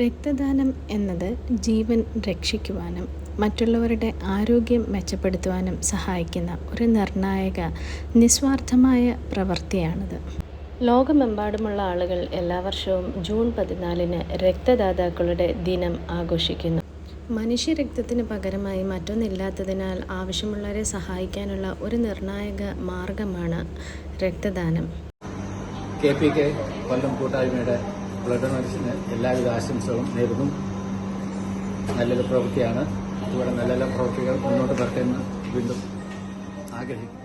രക്തദാനം എന്നത് ജീവൻ രക്ഷിക്കുവാനും മറ്റുള്ളവരുടെ ആരോഗ്യം മെച്ചപ്പെടുത്തുവാനും സഹായിക്കുന്ന ഒരു നിർണായക നിസ്വാർത്ഥമായ പ്രവൃത്തിയാണിത്. ലോകമെമ്പാടുമുള്ള ആളുകൾ എല്ലാ വർഷവും ജൂൺ പതിനാലിന് രക്തദാതാക്കളുടെ ദിനം ആഘോഷിക്കുന്നു. മനുഷ്യരക്തത്തിന് പകരമായി മറ്റൊന്നില്ലാത്തതിനാൽ ആവശ്യമുള്ളവരെ സഹായിക്കാനുള്ള ഒരു നിർണായക മാർഗമാണ് രക്തദാനം. കെ പി കെ കൊല്ലം കൂട്ടായ്മയുടെ ബ്ലഡ് ഡൊണേഷന് എല്ലാവിധ ആശംസകളും നേരുന്നു. നല്ലൊരു പ്രവൃത്തിയാണ്. ഇവിടെ നല്ല നല്ല പ്രവൃത്തികൾ മുന്നോട്ട് വരട്ടെന്ന് വീണ്ടും ആഗ്രഹിക്കുന്നു.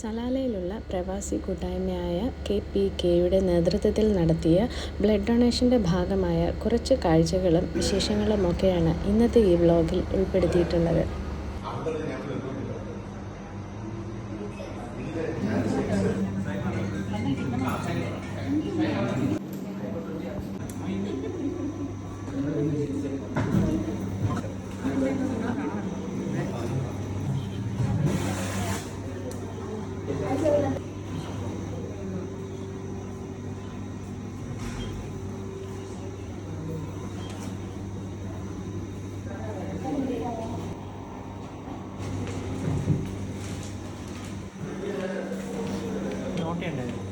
സലാലയിലുള്ള പ്രവാസി കൂട്ടായ്മയായ കെ പി കെയുടെ നേതൃത്വത്തിൽ നടത്തിയ ബ്ലഡ് ഡൊണേഷന്റെ ഭാഗമായ കുറച്ച് കാഴ്ചകളും വിശേഷങ്ങളുമൊക്കെയാണ് ഇന്നത്തെ ഈ വ്ലോഗിൽ ഉൾപ്പെടുത്തിയിട്ടുള്ളത്. നോട്ടിയുണ്ടായിരുന്നു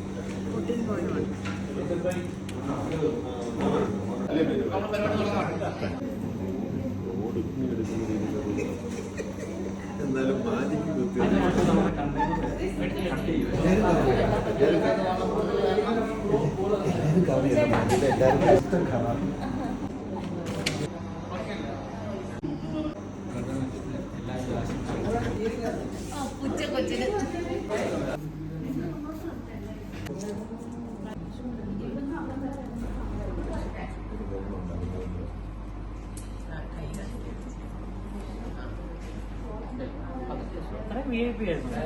വി ഐ പി ആയിരുന്നു.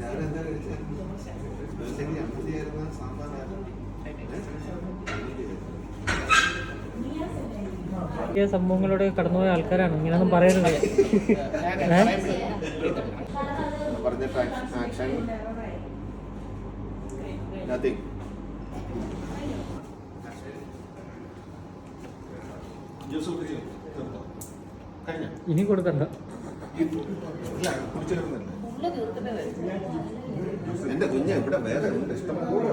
ഞാനെന്താ സാമ്പാറായിരുന്നു സംഭവങ്ങളിലൂടെ കടന്നുപോയ ആൾക്കാരാണ്. ഇങ്ങനെയൊന്നും പറയരുത്. ഏ? Nothing. ഇനി കൊടുക്കണ്ട എന്റെ കുഞ്ഞ് ഇവിടെ വേറെ ഉണ്ട് ഇഷ്ടം പോലെ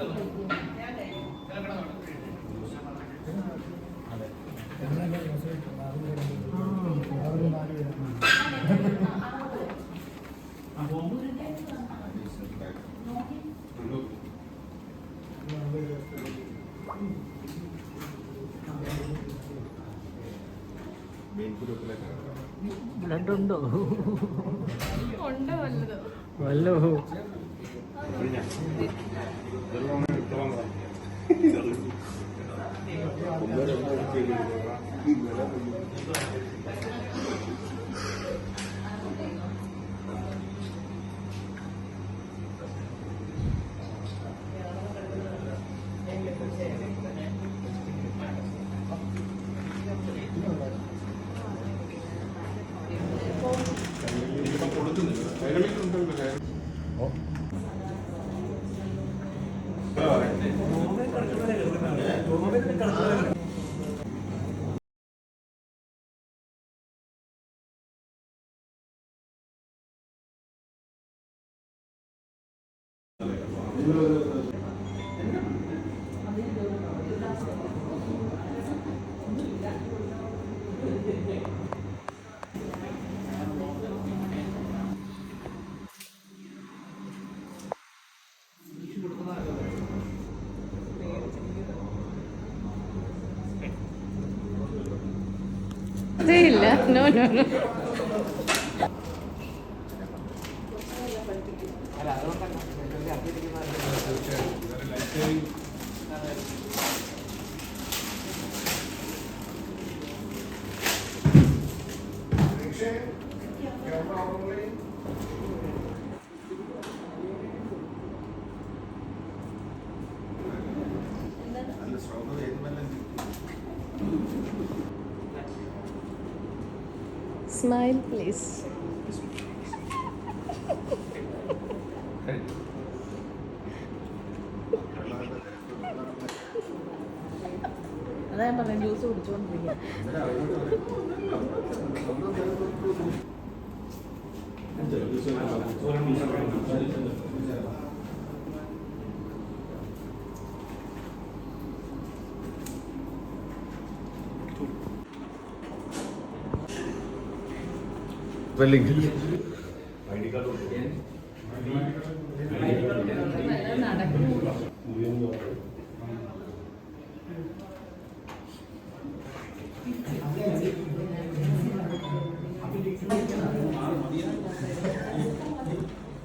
ബ്ലഡ് ഉണ്ടോ ഉണ്ടോ വല്ലോ. ഒന്നോ രണ്ടോ ഇല്ല നോ നോ നോ അല്ല അതുകൊണ്ടാണ് നല്ല സ്ട്രോബെറി ഏതുമല്ല സ്മൈൽ പ്ലീസ് അതാ ഞാൻ പറഞ്ഞു ജ്യൂസ് കുടിച്ചുകൊണ്ടിരിക്കുക വെല്ലിംഗ്. അതങ്ങ്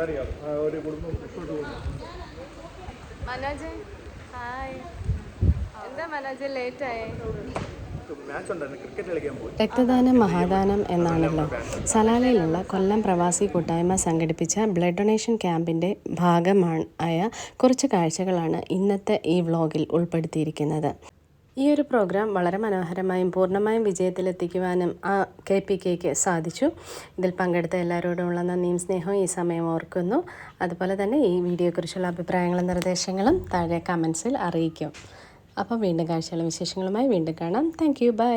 ഒരു കുടുംബം മനോജ് ഹായ്. എന്താ മനോജ് ലേറ്റ് ആയേ മാച്ച് ഉണ്ടായിരുന്നു. ക്രിക്കറ്റ് കളിക്കാൻ പോയി. രക്തദാനം മഹാദാനം എന്നാണല്ലോ. സലാലയിലുള്ള കൊല്ലം പ്രവാസി കൂട്ടായ്മ സംഘടിപ്പിച്ച ബ്ലഡ് ഡൊണേഷൻ ക്യാമ്പിന്റെ ഭാഗമാണ് ആയ കുറച്ച് കാഴ്ചകളാണ് ഇന്നത്തെ ഈ വ്ലോഗിൽ ഉൾപ്പെടുത്തിയിരിക്കുന്നത്. ഈ ഒരു പ്രോഗ്രാം വളരെ മനോഹരമായും പൂർണമായും വിജയത്തിലെത്തിക്കുവാനും ആ കെ പി കെക്ക് സാധിച്ചു. ഇതിൽ പങ്കെടുത്ത എല്ലാവരോടുമുള്ള നന്ദിയും സ്നേഹവും ഈ സമയം ഓർക്കുന്നു. അതുപോലെ തന്നെ ഈ വീഡിയോയെക്കുറിച്ചുള്ള അഭിപ്രായങ്ങളും നിർദ്ദേശങ്ങളും താഴെ കമൻസിൽ അറിയിക്കും. അപ്പോൾ വീണ്ടും കാഴ്ചകളും വിശേഷങ്ങളുമായി വീണ്ടും കാണാം. Thank bye